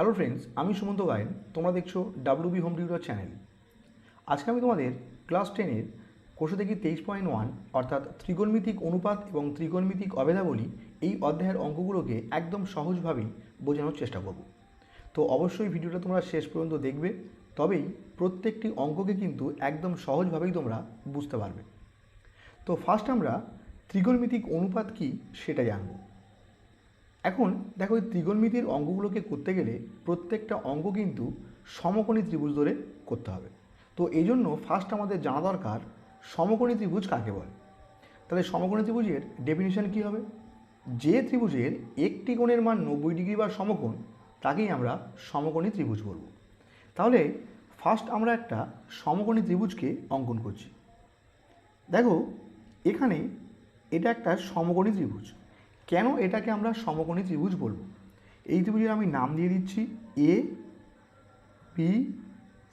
Hello friends আমি সুমন্ত গায়েন, তোমরা দেখছ ডাব্লিউবি হোম টিউটর চ্যানেল আজকে আমি তোমাদের ক্লাস টেনের কোষে থেকে তেইশ পয়েন্ট ওয়ান অর্থাৎ ত্রিকোণমিতিক অনুপাত এবং ত্রিকোণমিতিক অভেদাবলী, এই অধ্যায়ের অঙ্কগুলোকে একদম সহজভাবেই বোঝানোর চেষ্টা করব। তো অবশ্যই ভিডিওটা তোমরা শেষ পর্যন্ত দেখবে, তবেই প্রত্যেকটি অঙ্ককে কিন্তু একদম সহজভাবেই তোমরা বুঝতে পারবে। তো ফার্স্ট আমরা ত্রিকোণমিতিক অনুপাত কি সেটা জানব। এখন দেখো এই ত্রিকোণমিতির অঙ্গগুলোকে করতে গেলে প্রত্যেকটা অঙ্গ কিন্তু সমকোণী ত্রিভুজ ধরে করতে হবে। তো এই জন্য ফার্স্ট আমাদের জানা দরকার সমকোণী ত্রিভুজ কাকে বলে? তাহলে সমকোণী ত্রিভুজের ডেফিনিশন কী হবে? যে ত্রিভুজের একটি কোণের মান নব্বই ডিগ্রি বা সমকোণ, তাকেই আমরা সমকোণী ত্রিভুজ বলব। তাহলে ফার্স্ট আমরা একটা সমকোণী ত্রিভুজকে অঙ্কন করছি। দেখো, এখানে এটা একটা সমকোণী ত্রিভুজ। কেন এটাকে আমরা সমকোণী ত্রিভুজ বলব? এই ত্রিভুজের আমি নাম দিয়ে দিচ্ছি এ বি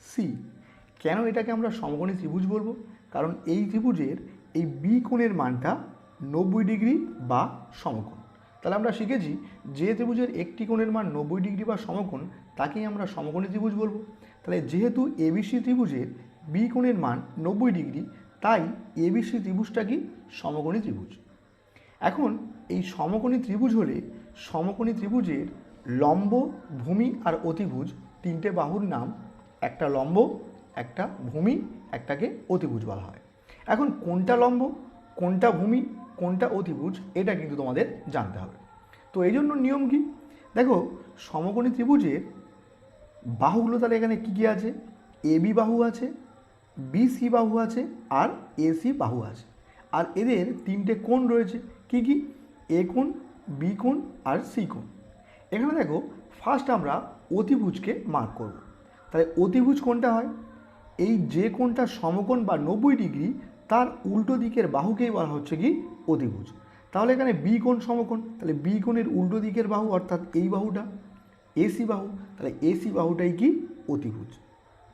সি কেন এটাকে আমরা সমকোণী ত্রিভুজ বলব? কারণ এই ত্রিভুজের এই বি কোণের মানটা নব্বই ডিগ্রি বা সমকোণ। তাহলে আমরা শিখেছি যে ত্রিভুজের একটি কোণের মান নব্বই ডিগ্রি বা সমকোণ, তাকেই আমরা সমকোণী ত্রিভুজ বলব। তাহলে যেহেতু এবিসি ত্রিভুজের বি কোণের মান নব্বই ডিগ্রি, তাই এবিসি ত্রিভুজটা কি? সমকোণী ত্রিভুজ। এখন এই সমকোণী ত্রিভুজ হলে সমকোণী ত্রিভুজের লম্ব, ভূমি আর অতিভুজ তিনটে বাহুর নাম, একটা লম্ব, একটা ভূমি, একটাকে অতিভুজ বলা হয়। এখন কোনটা লম্ব, কোনটা ভূমি, কোনটা অতিভুজ, এটা কিন্তু তোমাদের জানতে হবে। তো এই জন্য নিয়ম কি? দেখো, সমকোণী ত্রিভুজের বাহুগুলো তাহলে এখানে কী কী আছে? এ বি বাহু আছে বিসি বাহু আছে, আর এসি বাহু আছে। আর এদের তিনটে কোণ রয়েছে। কি কি? এ কোণ বি কোণ আর সি কোণ। এখানে দেখো ফার্স্ট আমরা অতিভুজকে মার্ক করব। তাহলে অতিভুজ কোনটা হয়? এই যে কোণটা সমকোণ বা নব্বই ডিগ্রি, তার উল্টো দিকের বাহুকেই বলা হচ্ছে কি? অতিভুজ। তাহলে এখানে বি কোণ সমকোণ, তাহলে বি কোণের উল্টো দিকের বাহু, অর্থাৎ এই বাহুটা এসি বাহু, তাহলে এসি বাহুটাই কি? অতিভুজ।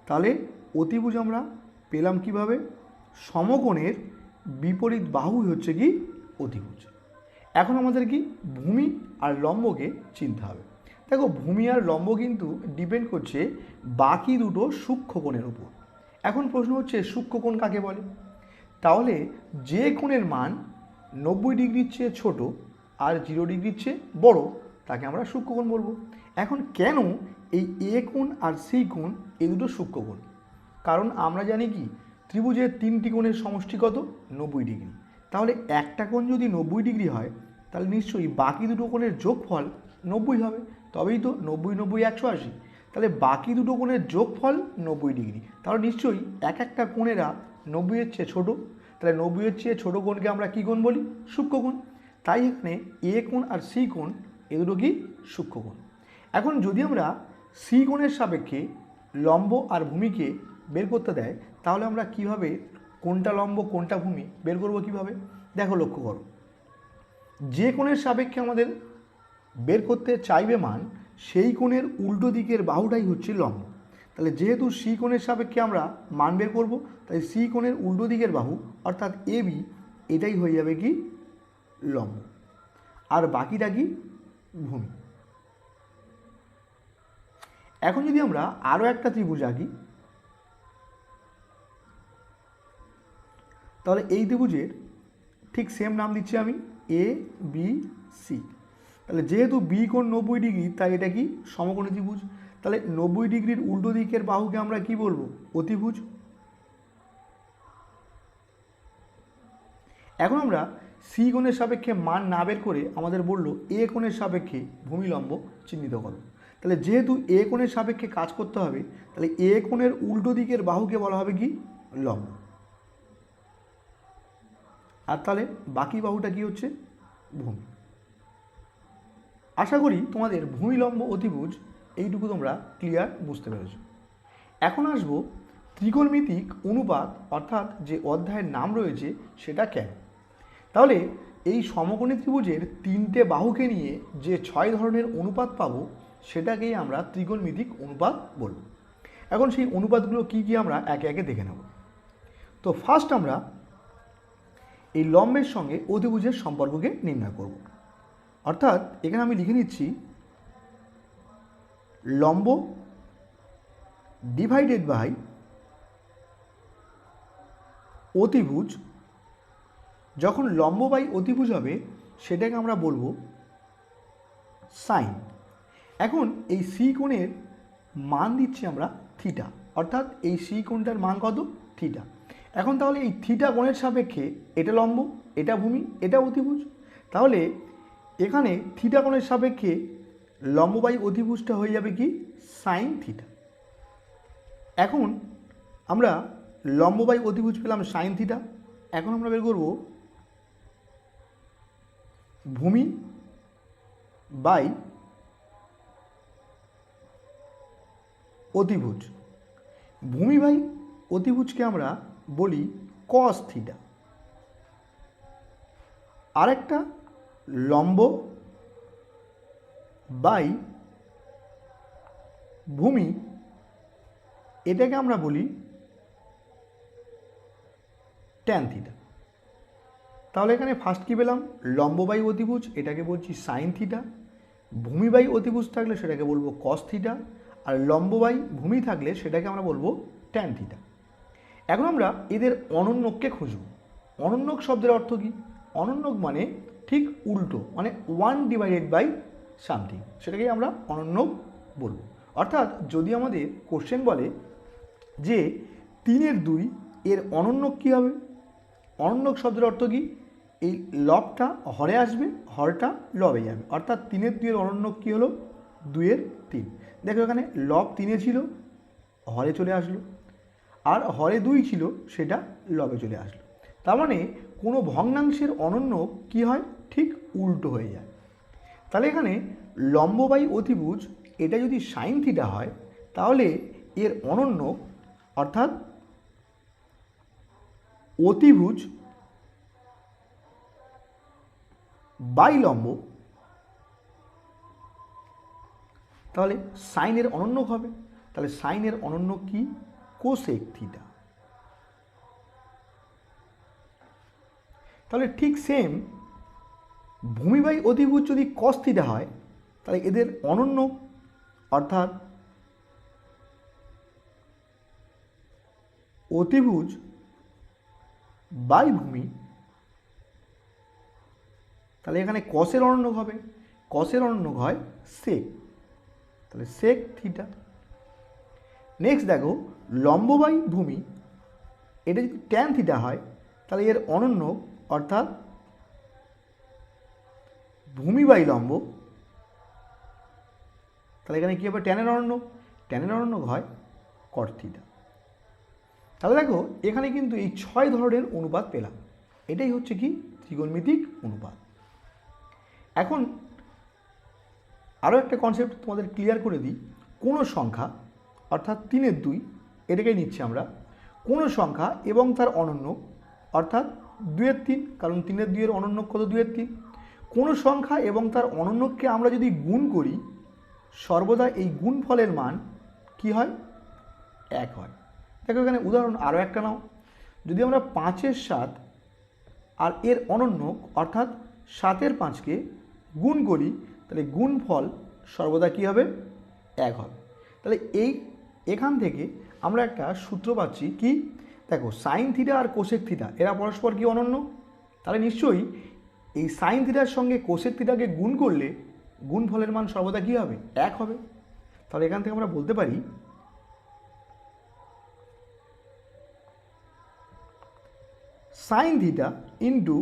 তাহলে অতিভুজ আমরা পেলাম কীভাবে? সমকোণের বিপরীত বাহু হচ্ছে কি? অতিভুজ। এখন আমাদের কি ভূমি আর লম্বকে চিনতে হবে। দেখো, ভূমি আর লম্ব কিন্তু ডিপেন্ড করছে বাকি দুটো সূক্ষ্ম কোণের উপর। এখন প্রশ্ন হচ্ছে, সূক্ষ্ম কোণ কাকে বলে? তাহলে যে কোণের মান নব্বই ডিগ্রির চেয়ে ছোট আর জিরো ডিগ্রির চেয়ে বড়, তাকে আমরা সূক্ষ্মকোণ বলব। এখন কেন এই এ কোণ আর সি কোণ এই দুটো সূক্ষ্মকোণ কারণ আমরা জানি কি, ত্রিভুজের তিনটি কোণের সমষ্টি কত? নব্বই ডিগ্রি। তাহলে একটা কোণ যদি নব্বই ডিগ্রি হয়, তাহলে নিশ্চয়ই বাকি দুটো কোণের যোগফল নব্বই হবে। তবেই তো নব্বই নব্বই, একশো আশি। তাহলে বাকি দুটো কোণের যোগফল নব্বই ডিগ্রি। তাহলে নিশ্চয়ই এক একটা কোণেরা নব্বইয়ের চেয়ে ছোটো। তাহলে নব্বইয়ের চেয়ে ছোটো কোণকে আমরা কী কোণ বলি? সূক্ষ্মকোণ তাই এখানে এ কোণ আর সি কোণ, এ দুটো কি? সূক্ষ্মকোণ এখন যদি আমরা সি কোণের সাপেক্ষে লম্ব আর ভূমিকে বের করতে দেয়, তাহলে আমরা কীভাবে কোনটা লম্ব, কোনটা ভূমি, বের করব কীভাবে? দেখো লক্ষ্য করো। যে কোণের সাপেক্ষে আমাদের বের করতে চাইবে মান, সেই কোণের উল্টো দিকের বাহুটাই হচ্ছে লম্ব। তাহলে যেহেতু সি কোণের সাপেক্ষে আমরা মান বের করব, তাই সি কোণের উল্টো দিকের বাহু, অর্থাৎ এ বি, এটাই হয়ে যাবে কি? লম্ব। আর বাকিটা কি? ভূমি। এখন যদি আমরা আরও একটা ত্রিভুজ আঁকি তাহলে এই ত্রিভুজের ঠিক সেম নাম দিচ্ছি আমি এ বি সি তাহলে যেহেতু বি কোণ নব্বই ডিগ্রি, তাই এটা কি সমকোণী ত্রিভুজ? তাহলে নব্বই ডিগ্রির উল্টো দিকের বাহুকে আমরা কি বলব? অতিভুজ। এখন আমরা সি কোণের সাপেক্ষে মান না বের করে আমাদের বলল এ কোণের সাপেক্ষে ভূমিলম্ব চিহ্নিত করো। তাহলে যেহেতু এ কোণের সাপেক্ষে কাজ করতে হবে, তাহলে এ কোণের উল্টো দিকের বাহুকে বলা হবে কি? লম্ব। আর তাহলে বাকি বাহুটা কি হচ্ছে? ভূমি। আশা করি তোমাদের ভূমিলম্ব অতিভুজ এইটুকু তোমরা ক্লিয়ার বুঝতে পেরেছ। এখন আসব ত্রিকোণমিতিক অনুপাত অর্থাৎ যে অধ্যায়ের নাম রয়েছে সেটা কেন? তাহলে এই সমকোণী ত্রিভুজের তিনটে বাহুকে নিয়ে যে ছয় ধরনের অনুপাত পাবো, সেটাকেই আমরা ত্রিকোণমিতিক অনুপাত বলব। এখন সেই অনুপাতগুলো কি কি আমরা একে একে দেখে নেব। তো ফার্স্ট আমরা এই লম্বের সঙ্গে অতিভুজের সম্পর্ককে নির্ণয় করব। অর্থাৎ এখানে আমি লিখে নিচ্ছি, লম্ব ডিভাইডেড বাই অতিভুজ, যখন লম্ব বাই অতিভুজ হবে, সেটাকে আমরা বলব সাইন এখন এই সি কোণের মান দিচ্ছি আমরা থিটা অর্থাৎ এই সি কোণটার মান কত? থিটা এখন তাহলে এই থিটা কোণের সাপেক্ষে এটা লম্ব, এটা ভূমি, এটা অতিভুজ। তাহলে এখানে থিটা কোণের সাপেক্ষে লম্ব বাই অতিভুজটা হয়ে যাবে কি? Sine theta. এখন আমরা লম্ব বাই অতিভুজ পেলাম সাইন থিটা। এখন আমরা বের করব ভূমি বাই অতিভুজ। ভূমি বাই অতিভুজকে আমরা বলি কস থিটা আরেকটা লম্ব বাই ভূমি, এটাকে আমরা বলি ট্যান থিটা তাহলে এখানে ফার্স্ট কী পেলাম? লম্ব বাই অতিভুজ, এটাকে বলছি সাইন থিটা ভূমি বাই অতিভুজ থাকলে সেটাকে বলব কস থিটা আর লম্ব বাই ভূমি থাকলে সেটাকে আমরা বলব ট্যান থিটা এখন আমরা এদের অনন্যককে খুঁজব। অনন্যক শব্দের অর্থ কী? অনন্যক মানে ঠিক উল্টো মানে ওয়ান ডিভাইডেড বাই সামথিং সেটাকেই আমরা অনন্যক বলব। অর্থাৎ যদি আমাদের কোশ্চেন বলে যে তিনের দুই, এর অনন্যক কী হবে? অনন্যক শব্দের অর্থ কী? এই লবটা হরে আসবে, হরটা লবে যাবে। অর্থাৎ তিনের দুইয়ের অনন্যক কী হলো? দুইয়ের তিন। দেখো এখানে লব তিনে ছিল, হরে চলে আসলো। আর হরে দুই ছিল, সেটা লবে চলে আসলো। তার মানে কোনো ভগ্নাংশের অনন্য কি হয়? ঠিক উল্টো হয়ে যায়। তাহলে এখানে লম্ব বাই অতিভুজ, এটা যদি সাইন থিটা হয়, তাহলে এর অনন্য, অর্থাৎ অতিভুজ বাই লম্ব তাহলে সাইনের অনন্য হবে। তাহলে সাইনের অনন্য কি? কোসেক থিটা তাহলে ঠিক সেম ভূমি বাই অতিভুজ যদি কস থিটা হয়, তাহলে এদের অনন্য, অর্থাৎ অতিভুজ বাই ভূমি তাহলে এখানে কসের অনন্য হবে। কসের অনন্য হয় সেক তাহলে সেক থিটা নেক্সট দেখো লম্ব বাই ভূমি, এটা যদি ট্যান থিটা হয়, তাহলে এর অনন্য অর্থাৎ ভূমি বাই লম্ব, তাহলে এখানে কী হবে? ট্যানের অনন্য। ট্যানের অনন্য হয় কট থিটা তাহলে দেখো, এখানে কিন্তু এই ছয় ধরনের অনুপাত পেলাম। এটাই হচ্ছে কি? ত্রিকোণমিতিক অনুপাত। এখন আরও একটা কনসেপ্ট তোমাদের ক্লিয়ার করে দিই। কোনো সংখ্যা, অর্থাৎ তিনের দুই এটাকে নিচ্ছি আমরা। কোনো সংখ্যা এবং তার অনন্য, অর্থাৎ দুয়ের তিন, কারণ তিনের দুইয়ের অনন্য কত দুয়ের তিন? কোনো সংখ্যা এবং তার অনন্যকে আমরা যদি গুণ করি, সর্বদা এই গুণফলের মান কি হয়? এক হয়। দেখো এখানে উদাহরণ আরও একটা নাও। যদি আমরা পাঁচের সাত আর এর অনন্য, অর্থাৎ সাতের পাঁচকে গুণ করি, তাহলে গুণফল সর্বদা কী হবে? এক হবে। তাহলে এই, এখান থেকে আমরা একটা সূত্র পাচ্ছি কি? দেখো সাইন থিটা আর কোশেক থিটা এরা পরস্পর কি অনন্য? তাহলে নিশ্চয়ই এই সাইন থিটার সঙ্গে কোশেক থিটাকে গুণ করলে গুণফলের মান সর্বদা কী হবে? এক হবে। তাহলে এখান থেকে আমরা বলতে পারি sine theta into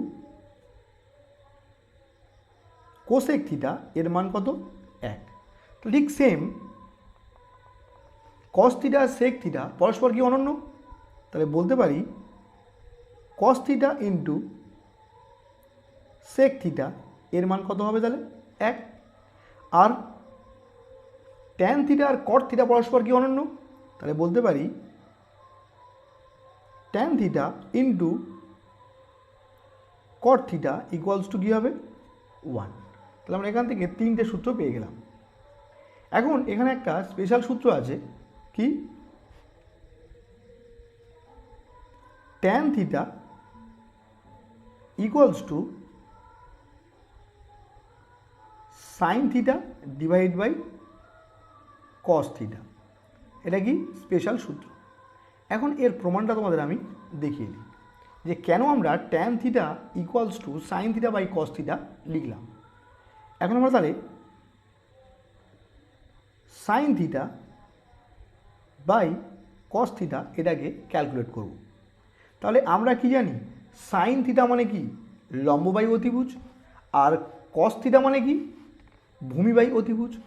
cosec theta এর মান কত? এক। ঠিক same cos theta sec theta পরস্পর কি অনন্য? তাহলে বলতে পারি cos theta into sec theta এর মান কত হবে তাহলে? এক। আর ট্যান থিটা আর কট থিটা পরস্পর কি অনন্য? তাহলে বলতে পারি tan theta into cot theta equals to কী হবে? ওয়ান তাহলে আমরা এখান থেকে তিনটে সূত্র পেয়ে গেলাম। এখন এখানে একটা স্পেশাল সূত্র আছে। কি? Tan theta equals to sine theta divide by cos theta এটা কি স্পেশাল সূত্র? এখন এর প্রমাণটা তোমাদের আমি দেখিয়ে দিই। যে কেন আমরা tan theta equals to sine theta by cos theta লিখলাম। এখন আমরা তাহলে sine theta by cos theta এটাকে ক্যালকুলেট করব। তাহলে আমরা কি জানি? সাইন থিটা মানে কি? লম্ব বাই অতিভুজ। আর কস থিটা মানে কি? ভূমি বাই অতিভুজ।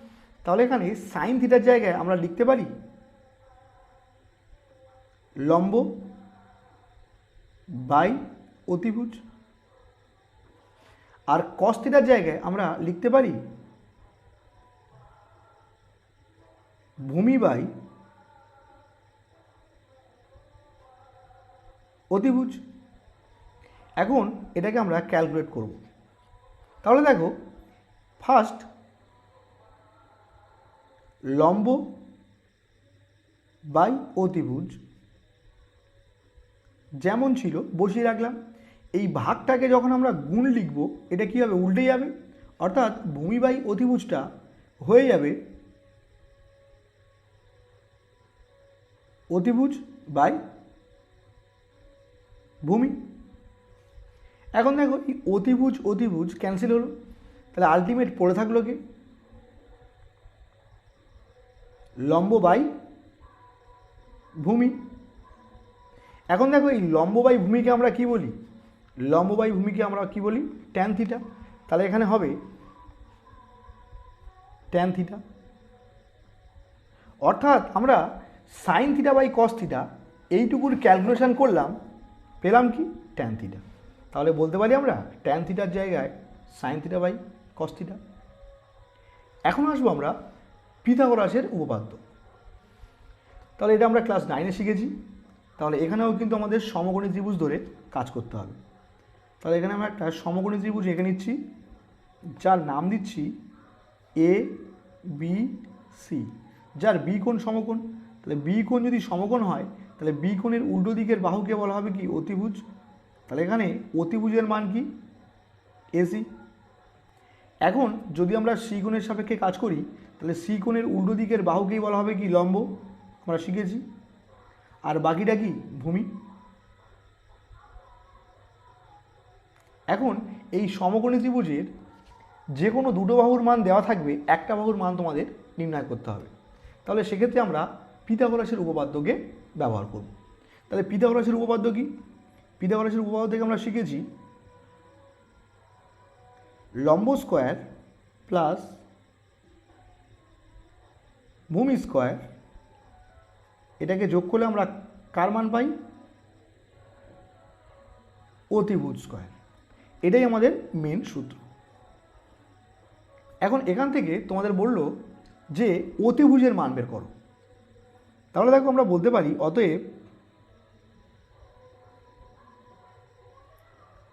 তাহলে এখানে সাইন থিটার জায়গায় আমরা লিখতে পারি লম্ব বাই অতিভুজ। আর কস থিটার জায়গায় আমরা লিখতে পারি ভূমি বাই অতিভুজ। এখন এটাকে আমরা ক্যালকুলেট করব। তাহলে দেখো ফার্স্ট লম্ব বাই অতিভুজ যেমন ছিল বসিয়ে রাখলাম। এই ভাগটাকে যখন আমরা গুণ লিখব, এটা কী হবে? উল্টে যাবে। অর্থাৎ ভূমি বাই অতিভুজটা হয়ে যাবে অতিভুজ বাই ভূমি। এখন দেখো এই অতিভুজ অতিভুজ ক্যান্সেল হলো। তাহলে আলটিমেট পড়ে থাকল কি? লম্ব বাই ভূমি। এখন দেখো এই লম্ব বাই ভূমিকে আমরা কি বলি? লম্ব বাই ভূমিকে আমরা কি বলি? ট্যান থিটা তাহলে এখানে হবে ট্যান থিটা অর্থাৎ আমরা sine theta by cos theta এইটুকুর calculation করলাম পেলাম কি? ট্যান থিটা তাহলে বলতে পারি আমরা ট্যান থিটার জায়গায় sine theta by cos theta এখন আসব আমরা পিথাগোরাসের উপপাদ্য। তাহলে এটা আমরা ক্লাস নাইনে শিখেছি। তাহলে এখানেও কিন্তু আমাদের সমকোণী ত্রিভুজ ধরে কাজ করতে হবে। তাহলে এখানে আমরা একটা সমকোণী ত্রিভুজ এঁকে নিচ্ছি। যার নাম দিচ্ছি এ বি সি যার বি কোণ সমকোণ? তাহলে বি কোণ যদি সমকোণ হয় তাহলে বি কোণের উল্টো দিকের বাহুকে বলা হবে কি? অতিভুজ। তাহলে এখানে অতিভুজের মান কি? এসি এখন যদি আমরা সি কোণের সাপেক্ষে কাজ করি, তাহলে সি কোণের উল্টো দিকের বাহুকেই বলা হবে কি? লম্ব। আমরা শিখেছি। আর বাকিটা কি? ভূমি। এখন এই সমকোণী ত্রিভুজের যে কোনো দুটো বাহুর মান দেওয়া থাকবে, একটা বাহুর মান তোমাদের নির্ণয় করতে হবে। তাহলে সেক্ষেত্রে আমরা পিথাগোরাসের উপপাদ্যকে ব্যবহার করব। তাহলে পিথাগোরাসের উপপাদ্য কি? পিথাগোরাসের উপপাদ্য থেকে আমরা শিখেছি লম্ব স্কোয়ার প্লাস ভূমি স্কোয়ার। এটাকে যোগ করলে আমরা কার মান পাই? অতিভুজ স্কোয়ার। এটাই আমাদের মেন সূত্র। এখন এখান থেকে তোমাদের বলল যে অতিভুজের মান বের করো। তাহলে দেখো আমরা বলতে পারি, অতএব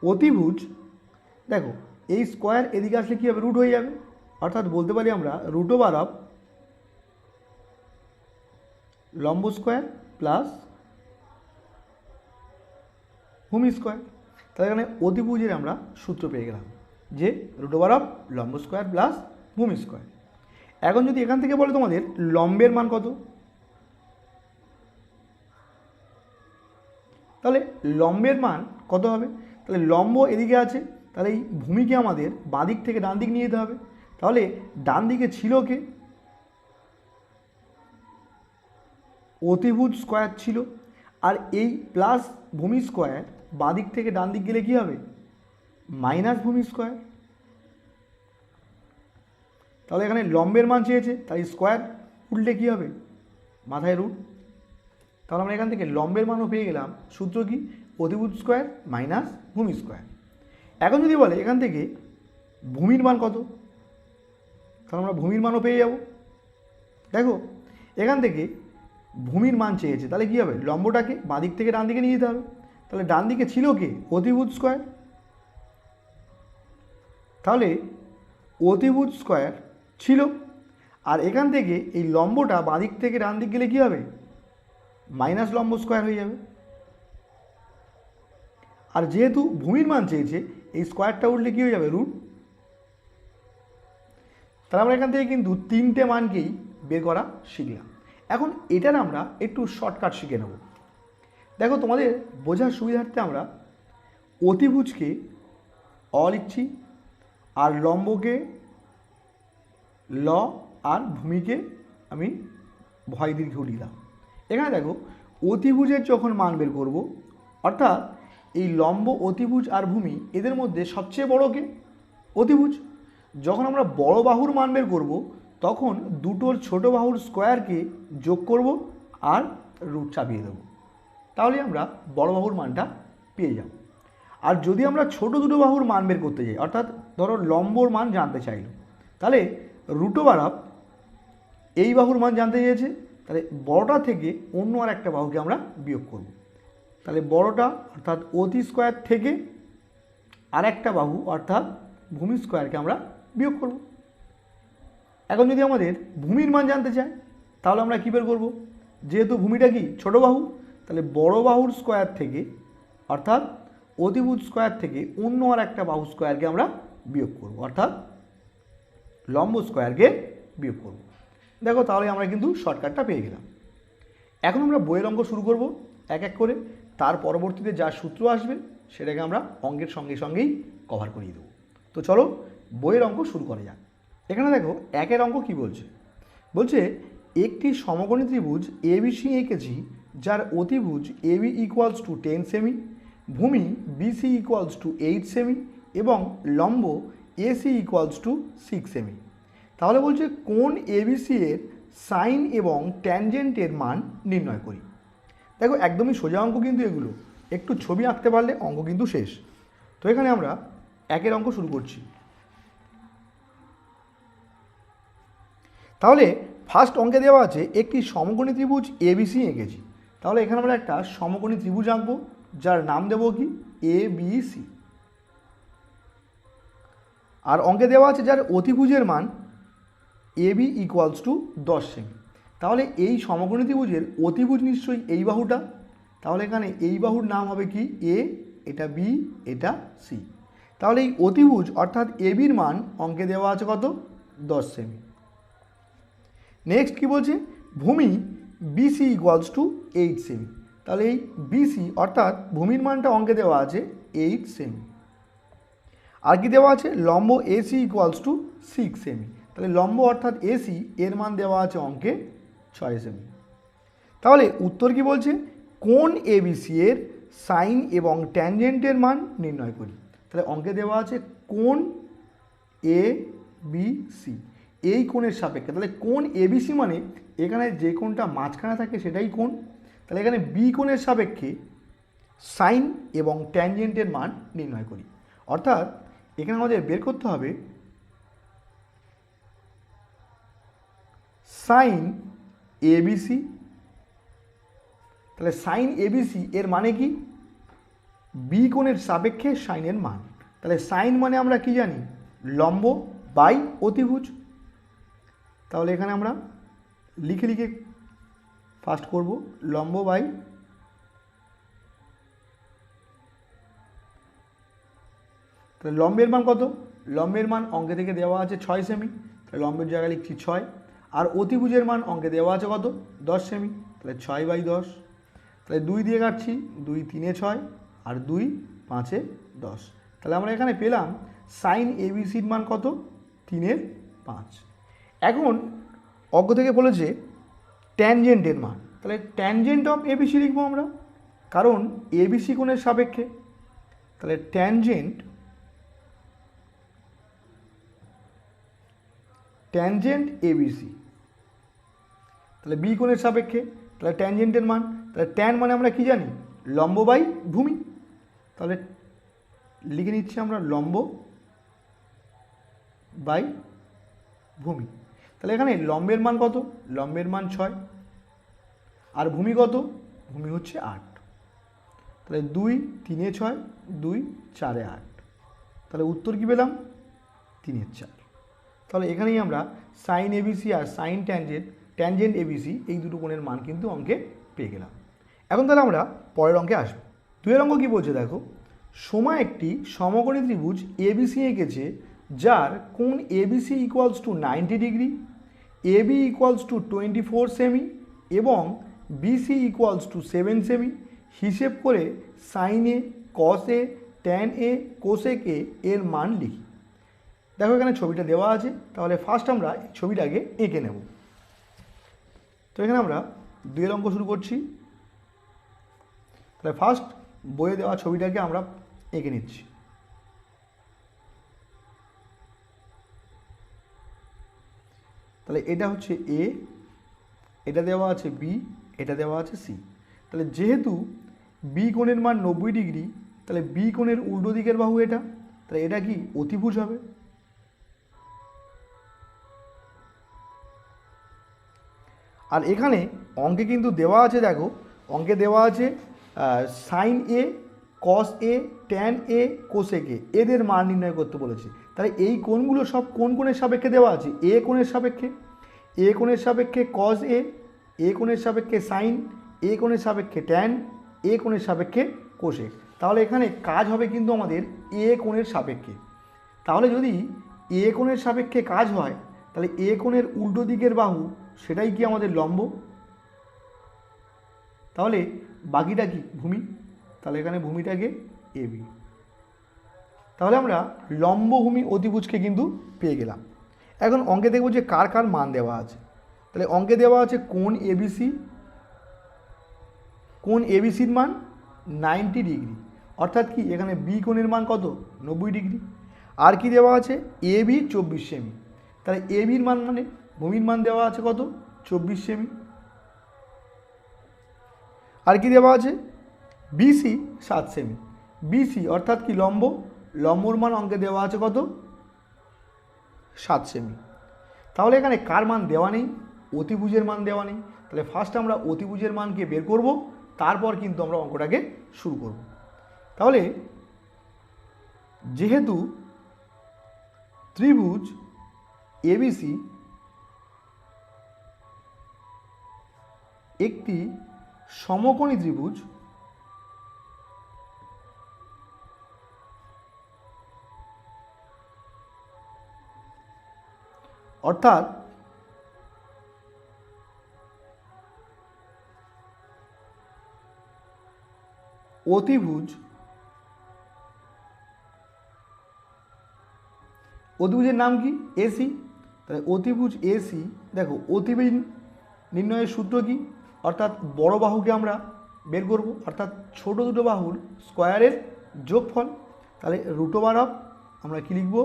অতিভুজ, দেখো, এই স্কোয়ার এদিকে আসলে কী হবে? রুট হয়ে যাবে। অর্থাৎ বলতে পারি আমরা রুট ওভার অফ লম্ব স্কোয়ার প্লাস ভূমি স্কোয়ার তাহলে এখানে অতিভুজের আমরা সূত্র পেয়ে গেলাম যে রুট ওভার অফ লম্ব স্কোয়ার প্লাস ভূমি স্কোয়ার এখন যদি এখান থেকে বলে তোমাদের, লম্বের মান কত? তাহলে লম্বের মান কত হবে? তাহলে লম্ব এদিকে আছে, তাহলে এই ভূমিকে আমাদের বাঁ দিক থেকে ডান দিক নিয়ে যেতে হবে। তাহলে ডান দিকে ছিল কে? অতিভুজ স্কোয়ার ছিল। আর এই প্লাস ভূমি স্কোয়ার বাঁ দিক থেকে ডান দিক গেলে কী হবে? মাইনাস ভূমি স্কোয়ার। তাহলে এখানে লম্বের মান চেয়েছে, তাই স্কোয়ার উল্টে কী হবে? মাথায় রুট তাহলে আমরা এখান থেকে লম্বের মানও পেয়ে গেলাম সূত্র কি? অতিভুজ স্কোয়ার মাইনাস ভূমি স্কোয়ার এখন যদি বলে এখান থেকে ভূমির মান কত? তাহলে আমরা ভূমির মানও পেয়ে যাব। দেখো, এখান থেকে ভূমির মান চেয়েছে, তাহলে কী হবে? লম্বটাকে বাঁদিক থেকে ডান দিকে নিয়ে যেতে হবে। তাহলে ডান দিকে ছিল কে? অতিভুজ স্কোয়ার তাহলে অতিভুজ স্কোয়ার ছিল। আর এখান থেকে এই লম্বটা বাঁদিক থেকে ডান দিক গেলে কী হবে? মাইনাস লম্ব স্কোয়ার হয়ে যাবে। আর যেহেতু ভূমির মান চেয়েছে, এই স্কোয়ারটা উঠলে কী হয়ে যাবে? রুট। তাহলে আমরা এখান থেকে কিন্তু তিনটে মানকেই বের করা শিখলাম। এখন এটার আমরা একটু শর্টকাট শিখে নেব। দেখো, তোমাদের বোঝার সুবিধার্থে আমরা অতিভুজকে অ লিখছি আর লম্বকে ল আর ভূমিকে আমি ভয় দীর্ঘ লিখলাম। এখানে দেখো, অতিভুজের যখন মান বের করব, অর্থাৎ এই লম্ব অতিভুজ আর ভূমি এদের মধ্যে সবচেয়ে বড় কে? অতিভুজ। যখন আমরা বড় বাহুর মান বের করব, তখন দুটোর ছোট বাহুর স্কোয়ারকে যোগ করব আর রুট চাপিয়ে দেবো। তাহলে আমরা বড় বাহুর মানটা পেয়ে যাব। আর যদি আমরা ছোট দুটো বাহুর মান বের করতে যাই, অর্থাৎ ধরো লম্বর মান জানতে চাইলো, তাহলে রুটো বাড়াপ এই বাহুর মান জানতে চেয়েছে? তাহলে বড়টা থেকে অন্য আর একটা বাহুকে আমরা বিয়োগ করব। তাহলে বড়টা অর্থাৎ অতি স্কোয়ার থেকে আর একটা বাহু অর্থাৎ ভূমি স্কোয়ারকে আমরা বিয়োগ করব। এখন যদি আমাদের ভূমির মান জানতে চায়, তাহলে আমরা কী বের করব? যেহেতু ভূমিটা কি? ছোট বাহু, তাহলে বড় বাহুর স্কোয়ার থেকে অর্থাৎ অতিভুজ স্কোয়ার থেকে অন্য আর একটা বাহু স্কোয়ারকে আমরা বিয়োগ করব। অর্থাৎ লম্ব স্কোয়ারকে বিয়োগ করব। দেখো তাহলে আমরা কিন্তু শর্টকাটটা পেয়ে গেলাম। এখন আমরা বইয়ের অঙ্ক শুরু করব এক এক করে। তার পরবর্তীতে যা সূত্র আসবে, সেটাকে আমরা অঙ্কের সঙ্গে সঙ্গেই কভার করিয়ে দেবো। তো চলো, বইয়ের অঙ্ক শুরু করা যাক। এখানে দেখো, একের অঙ্ক কি বলছে? বলছে, একটি সমকোণী ত্রিভুজ এবিসি এঁকেছি যার অতিভুজ এবি ইকুয়ালস টু টেন সেমি ভূমি বিসি ইকুয়ালস টু এইট সেমি এবং লম্ব এসি ইকুয়ালস টু সিক্স সেমি তাহলে বলছে কোন এবিসি এর সাইন এবং ট্যানজেন্টের মান নির্ণয় করি। দেখো, একদমই সোজা অঙ্ক কিন্তু এগুলো। একটু ছবি আঁকতে পারলে অঙ্ক কিন্তু শেষ। তো এখানে আমরা একের অঙ্ক শুরু করছি। তাহলে ফার্স্ট অঙ্কে দেওয়া আছে, একটি সমকোণী ত্রিভুজ এবিসি এঁকেছি। তাহলে এখানে আমরা একটা সমকোণী ত্রিভুজ আঁকবো, যার নাম দেবো কি? এ বি সি আর অঙ্কে দেওয়া আছে যার অতিভুজের মান এ বি ইকুয়ালস টু দশ সেমি। তাহলে এই সমকোণী ত্রিভুজের অতিভুজ নিশ্চয়ই এই বাহুটা। তাহলে এখানে এই বাহুর নাম হবে কি? এ, এটা বি, এটা সি। তাহলে এই অতিভুজ অর্থাৎ এ বির মান অঙ্কে দেওয়া আছে কত? দশ সেমি। নেক্সট কি বলছে? ভূমি বিসি ইকুয়ালস টু এইট সেমি। তাহলে এই বিসি অর্থাৎ ভূমির মানটা অঙ্কে দেওয়া আছে এইট সেমি। আর কি দেওয়া আছে? লম্ব এসি ইকুয়ালস টু সিক্স সেমি। তাহলে লম্ব অর্থাৎ এসি এর মান দেওয়া আছে অঙ্কে ছয় সেমি তাহলে উত্তর কি বলছে? কোন এবিসি এর সাইন এবং ট্যানজেন্টের মান নির্ণয় করি। তাহলে অঙ্কে দেওয়া আছে কোন এ বি সি এই কোণের সাপেক্ষে, তাহলে কোন এবিসি মানে এখানে যে কোণটা মাঝখানে থাকে সেটাই কোণ। তাহলে এখানে বি কোণের সাপেক্ষে সাইন এবং ট্যানজেন্টের মান নির্ণয় করি। অর্থাৎ এখানে আমাদের বের করতে হবে সাইন এবিসি তাহলে সাইন এবিসি এর মানে কি? বি কোণের সাপেক্ষে সাইনের মান। তাহলে সাইন মানে আমরা কি জানি? লম্ব বাই অতিভুজ। তাহলে এখানে আমরা লিখে লিখে ফার্স্ট করব, লম্ব বাই তাহলে লম্বের মান কত? লম্বের মান অঙ্কে থেকে দেওয়া আছে ছয় সেমি। তাহলে লম্বের জায়গায় লিখছি ছয়। আর অতিভুজের মান অঙ্কে দেওয়া আছে কত? দশ সেমি। তাহলে ছয় বাই দশ। তাহলে দুই দিয়ে কাটছি, দুই তিনে ছয়, আর দুই পাঁচে দশ। তাহলে আমরা এখানে পেলাম সাইন এবিসির মান কত? তিনের পাঁচ। এখন অজ্ঞ থেকে বলেছে ট্যানজেন্টের মান। তাহলে ট্যানজেন্ট অফ এবিসি লিখব আমরা। কারণ এবিসি কোণের সাপেক্ষে। তাহলে ট্যানজেন্ট ট্যানজেন্ট এবিসি তাহলে বি কোণের সাপেক্ষে, তাহলে ট্যানজেন্টের মান, তাহলে ট্যান মানে আমরা কি জানি? লম্ব বাই ভূমি। তাহলে লিখে নিচ্ছি আমরা লম্ব বাই ভূমি। তাহলে এখানে লম্বের মান কত? লম্বের মান ছয়। আর ভূমি কত? ভূমি হচ্ছে আট। তাহলে দুই তিনে ছয়, দুই চারে আট। তাহলে উত্তর কী পেলাম? তিনের চার। তাহলে এখানেই আমরা সাইন এবিসি আর সাইন ট্যানজেন্ট ট্যানজেন্ট এবিসি এই দুটো কোণের মান কিন্তু অঙ্কে পেয়ে গেলাম। এখন তাহলে আমরা পরের অঙ্কে আসব। দুয়ের অঙ্ক কী বলছে দেখো? সময় একটি সমকোণী ত্রিভুজ এবিসি এঁকেছে, যার কোণ ABC equals to ninety degree A B equals to twenty four semi এবং বিসি ইকুয়ালস টু সেভেন সেমি হিসেব করে sine A cos A tan A cosec A এর মান লিখি। দেখো এখানে ছবিটা দেওয়া আছে, তাহলে ফার্স্ট আমরা ছবিটাকে এঁকে নেব। তো এখানে আমরা দুয়ের অঙ্ক শুরু করছি। তাহলে ফার্স্ট বইয়ে দেওয়া ছবিটাকে আমরা এঁকে নিচ্ছি। তাহলে এটা হচ্ছে এ এটা দেওয়া আছে বি এটা দেওয়া আছে সি তাহলে যেহেতু বি কোণের মান নব্বই ডিগ্রি, তাহলে বি কোণের উল্টো দিকের বাহু এটা, তাহলে এটা কি অতিভুজ হবে? আর এখানে অঙ্কে কিন্তু দেওয়া আছে, দেখো, অঙ্কে দেওয়া আছে sine A cos A tan A cosec A এদের মান নির্ণয় করতে বলেছে। তাহলে এই কোণগুলো সব কোন কোণের সাপেক্ষে দেওয়া আছে? এ কোণের সাপেক্ষে। এ কোণের সাপেক্ষে কস এ এ কোণের সাপেক্ষে সাইন এ কোণের সাপেক্ষে ট্যান এ কোণের সাপেক্ষে কোসেক তাহলে এখানে কাজ হবে কিন্তু আমাদের এ কোণের সাপেক্ষে। তাহলে যদি এ কোণের সাপেক্ষে কাজ হয়, তাহলে এ কোণের উল্টো দিকের বাহু সেটাই কি আমাদের লম্ব? তাহলে বাকিটা কি? ভূমি? তাহলে এখানে ভূমিটাকে এ বি তাহলে আমরা লম্বভূমি অতিভুজকে কিন্তু পেয়ে গেলাম। এখন অঙ্কে দেখব যে কার কার মান দেওয়া আছে। তাহলে অঙ্কে দেওয়া আছে কোন এবিসি কোন এবিসির মান নাইনটি ডিগ্রি। অর্থাৎ কি এখানে বি কোণের মান কত? নব্বই ডিগ্রি। আর কি দেওয়া আছে? এ বি চব্বিশ সেমি। তাহলে এ বির মান মানে? ভূমির মান দেওয়া আছে কত? চব্বিশ সেমি। আর কি দেওয়া আছে? বিসি সাত সেমি। বিসি অর্থাৎ কি লম্ব? লম্বর মান অঙ্কে দেওয়া আছে কত? সাত সেমি। তাহলে এখানে কার মান দেওয়া নেই? অতিভুজের মান দেওয়া নেই। তাহলে ফার্স্ট আমরা অতিভুজের মানকে বের করব, তারপর কিন্তু আমরা অঙ্কটাকে শুরু করব। তাহলে যেহেতু ত্রিভুজ এবিসি একটি সমকোণী ত্রিভুজ অর্থাৎ অতিভুজ অতিভুজের নাম কি? এসি তাহলে অতিভুজ এসি দেখো অতিভুজ নির্ণয়ের সূত্র কি? অর্থাৎ বড় বাহুকে আমরা বের করব, অর্থাৎ ছোট দুটো বাহুর স্কোয়ারের যোগফল। তাহলে রুট ওভার অফ আমরা কী লিখব?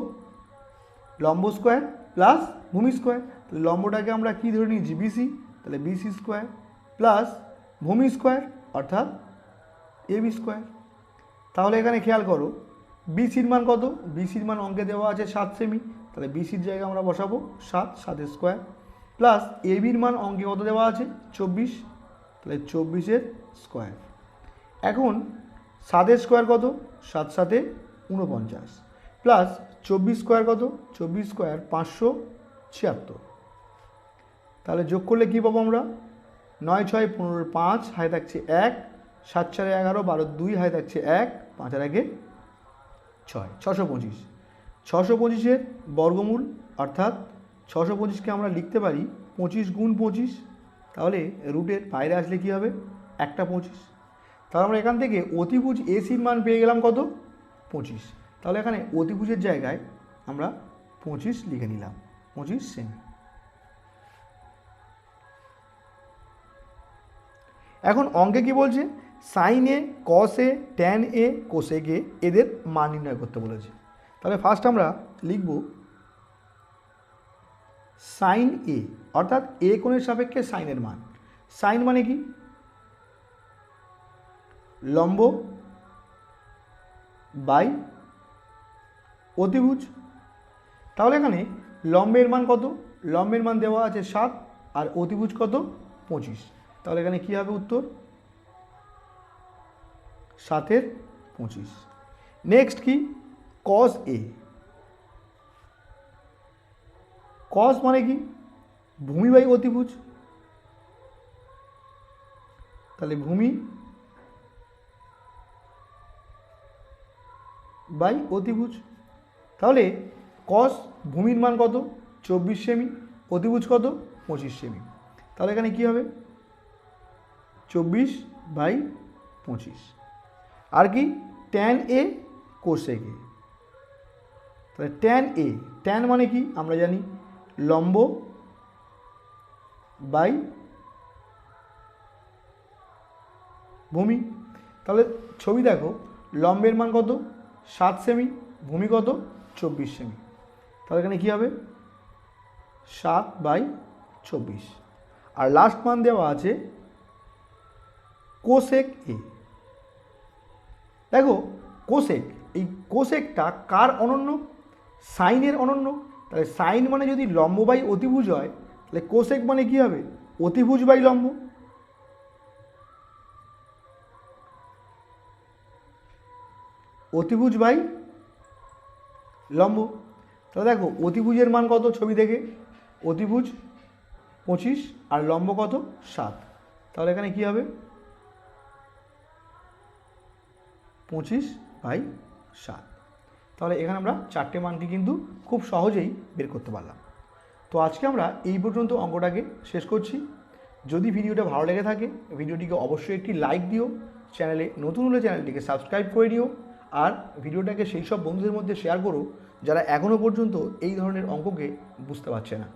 লম্ব স্কোয়ার প্লাস ভূমি স্কোয়ার। তাহলে লম্বটাকে আমরা কী ধরে নিয়েছি? বিসি তাহলে বিসি স্কোয়ার প্লাস ভূমি স্কোয়ার, অর্থাৎ এবি স্কোয়ার। তাহলে এখানে খেয়াল করো বিসির মান কত? বিসির মান অঙ্কে দেওয়া আছে সাত সেমি তাহলে বিসির জায়গায় আমরা বসাবো সাত, সাতের স্কোয়ার। প্লাস এবির মান অঙ্কে কত দেওয়া আছে? চব্বিশ। তাহলে চব্বিশের স্কোয়ার। এখন সাতের স্কোয়ার কত? সাত সাতে উনপঞ্চাশ প্লাস চব্বিশ স্কোয়ার কত? চব্বিশ স্কোয়ার পাঁচশো ছিয়াত্তর। তাহলে যোগ করলে কী পাবো আমরা? নয় ছয় পনেরো পাঁচ হাই থাকছে এক। সাত চারে এগারো, বারো দুই হাই থাকছে এক। পাঁচ আর একে ছয়। ছশো পঁচিশ। ছশো পঁচিশের বর্গমূল অর্থাৎ ছশো পঁচিশকে আমরা লিখতে পারি পঁচিশ গুণ পঁচিশ, তাহলে রুটের বাইরে আসলে কী হবে? একটা পঁচিশ। তাহলে আমরা এখান থেকে অতিভুজ এসির মান পেয়ে গেলাম কত? পঁচিশ। তাহলে এখানে অতিভুজের জায়গায় আমরা পঁচিশ লিখে নিলাম। পঁচিশ সেমি এখন অঙ্কে কি বলছে? Sine A cos A tan A cosec এদের মান নির্ণয় করতে বলেছে। তাহলে ফার্স্ট আমরা লিখব সাইন এ, অর্থাৎ এ কোণের সাপেক্ষে সাইনের মান। সাইন মানে কি? লম্ব বাই অতিভুজ। তাহলে এখানে লম্বের মান কত? লম্বের মান দেওয়া আছে সাত, আর অতিভুজ কত? পঁচিশ। তাহলে এখানে কী হবে উত্তর? সাতের পঁচিশ। নেক্সট কি? কস এ কস মানে কি? ভূমি বাই অতিভুজ। তাহলে ভূমি বাই অতিভুজ। তাহলে কস ভূমির মান কত? চব্বিশ সেমি। অতিভুজ কত? পঁচিশ সেমি। তাহলে এখানে কী হবে? চব্বিশ বাই পঁচিশ। আর কি? ট্যান এ এ তাহলে ট্যান এ ট্যান মানে কি? আমরা জানি লম্ব বাই ভূমি। তাহলে ছবি দেখো, লম্বের মান কত? সাত সেমি, ভূমি কত? চব্বিশ সেমি। তাহলে এখানে কী হবে? সাত বাই চব্বিশ। আর লাস্ট মান দেওয়া আছে কোসেক এ দেখো, কোসেক, এই কোসেকটা কার অনন্য? সাইনের অনন্য। তাহলে সাইন মানে যদি লম্ব বাই অতিভুজ হয়, তাহলে কোসেক মানে কী হবে? অতিভুজ বাই লম্ব। অতিভুজ বাই লম্ব। তাহলে দেখো, অতিভুজের মান কত ছবি দেখে? অতিভুজ পঁচিশ আর লম্ব কত সাত। তাহলে এখানে কী হবে? পঁচিশ বাই সাত। তাহলে এখানে আমরা চারটে মানকে কিন্তু খুব সহজেই বের করতে পারলাম। তো আজকে আমরা এই পর্যন্ত অঙ্কটাকে শেষ করছি। যদি ভিডিওটা ভালো লেগে থাকে, ভিডিওটিকে অবশ্যই একটি লাইক দিও, চ্যানেলে নতুন হলে চ্যানেলটিকে সাবস্ক্রাইব করে দিও আর ভিডিওটাকে সেই সব বন্ধুদের মধ্যে শেয়ার করো যারা এখনও পর্যন্ত এই ধরনের অঙ্ককে বুঝতে পারছে না।